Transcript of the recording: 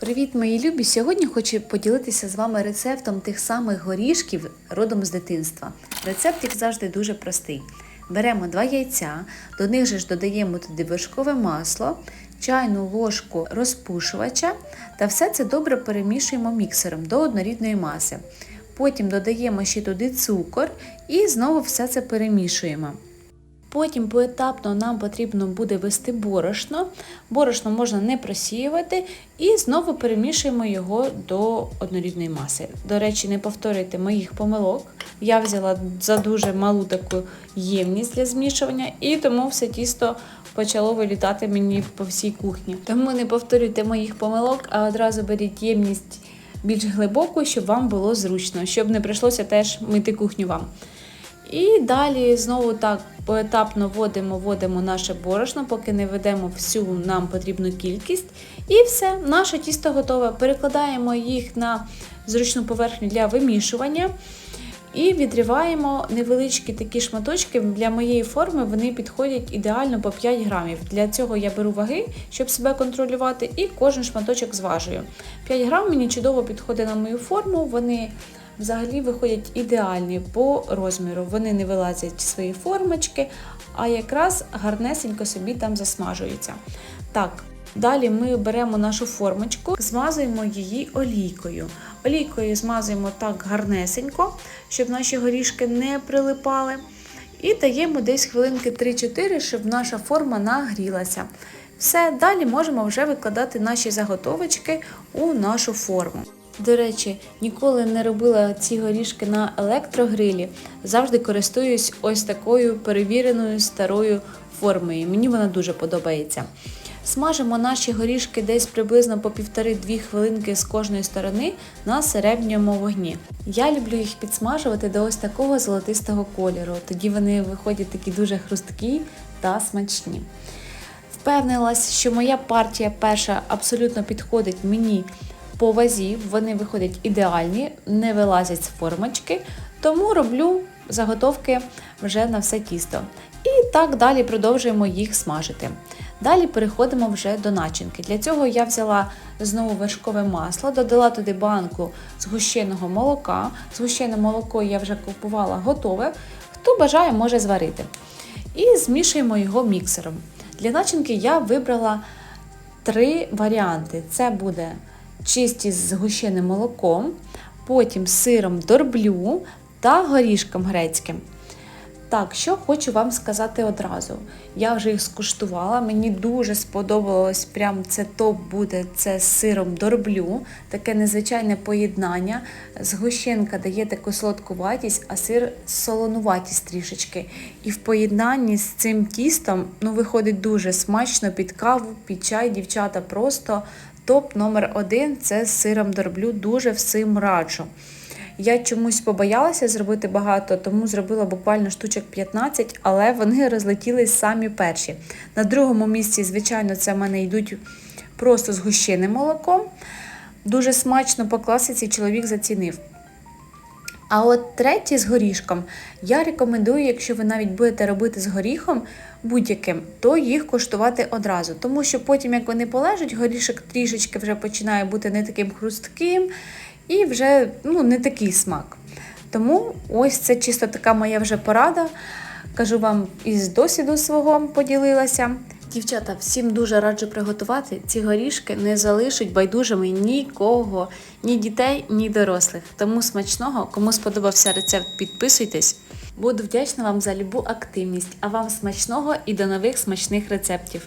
Привіт, мої любі! Сьогодні хочу поділитися з вами рецептом тих самих горішків родом з дитинства. Рецепт, як завжди, дуже простий. Беремо два яйця, до них же ж додаємо туди вершкове масло, чайну ложку розпушувача та все це добре перемішуємо міксером до однорідної маси. Потім додаємо ще туди цукор і знову все це перемішуємо. Потім поетапно нам потрібно буде ввести борошно. Борошно можна не просіювати і знову перемішуємо його до однорідної маси. До речі, не повторюйте моїх помилок. Я взяла за дуже малу таку ємність для змішування, і тому все тісто почало вилітати мені по всій кухні. Тому не повторюйте моїх помилок, а одразу беріть ємність більш глибоку, щоб вам було зручно, щоб не прийшлося теж мити кухню вам. І далі знову так поетапно вводимо, вводимо наше борошно, поки не ведемо всю нам потрібну кількість. І все, наше тісто готове. Перекладаємо їх на зручну поверхню для вимішування. І відриваємо невеличкі такі шматочки. Для моєї форми вони підходять ідеально по 5 грамів. Для цього я беру ваги, щоб себе контролювати, і кожен шматочок зважую. 5 грам мені чудово підходить на мою форму. Вони взагалі виходять ідеальні по розміру. Вони не вилазять свої формочки, а якраз гарнесенько собі там засмажуються. Так, далі ми беремо нашу формочку, змазуємо її олійкою. Олійкою змазуємо так гарнесенько, щоб наші горішки не прилипали. І даємо десь хвилинки 3-4, щоб наша форма нагрілася. Все, далі можемо вже викладати наші заготовочки у нашу форму. До речі, ніколи не робила ці горішки на електрогрилі. Завжди користуюсь ось такою перевіреною старою формою. Мені вона дуже подобається. Смажимо наші горішки десь приблизно по 1,5-2 хвилинки з кожної сторони на середньому вогні. Я люблю їх підсмажувати до ось такого золотистого кольору. Тоді вони виходять такі дуже хрусткі та смачні. Впевнилась, що моя партія перша абсолютно підходить мені по вазі, вони виходять ідеальні, не вилазять з формочки, тому роблю заготовки вже на все тісто. І так далі продовжуємо їх смажити. Далі переходимо вже до начинки. Для цього я взяла знову вершкове масло, додала туди банку згущеного молока. Згущене молоко я вже купувала готове. Хто бажає, може зварити. І змішуємо його міксером. Для начинки я вибрала три варіанти: це буде чисті з згущеним молоком, потім сиром дорблю та горішком грецьким. Так, що хочу вам сказати одразу. Я вже їх скуштувала, мені дуже сподобалось, прям це топ буде це з сиром дорблю, таке незвичайне поєднання. Згущенка дає таку солодкуватість, а сир солонуватість трішечки. І в поєднанні з цим тістом ну, виходить дуже смачно під каву, під чай, дівчата. Просто топ номер один це з сиром дроблю, дуже всім раджу. Я чомусь побоялася зробити багато, тому зробила буквально штучок 15, але вони розлетілись самі перші. На другому місці, звичайно, це в мене йдуть просто з гущиним молоком. Дуже смачно по класиці чоловік зацінив. А от третій з горішком я рекомендую, якщо ви навіть будете робити з горіхом будь-яким, то їх коштувати одразу. Тому що потім, як вони полежать, горішок трішечки вже починає бути не таким хрустким і вже ну, не такий смак. Тому ось це чисто така моя вже порада. Кажу вам із досвіду свого поділилася. Дівчата, всім дуже раджу приготувати. Ці горішки не залишать байдужими нікого, ні дітей, ні дорослих. Тому смачного, кому сподобався рецепт, підписуйтесь. Буду вдячна вам за любу активність, а вам смачного і до нових смачних рецептів.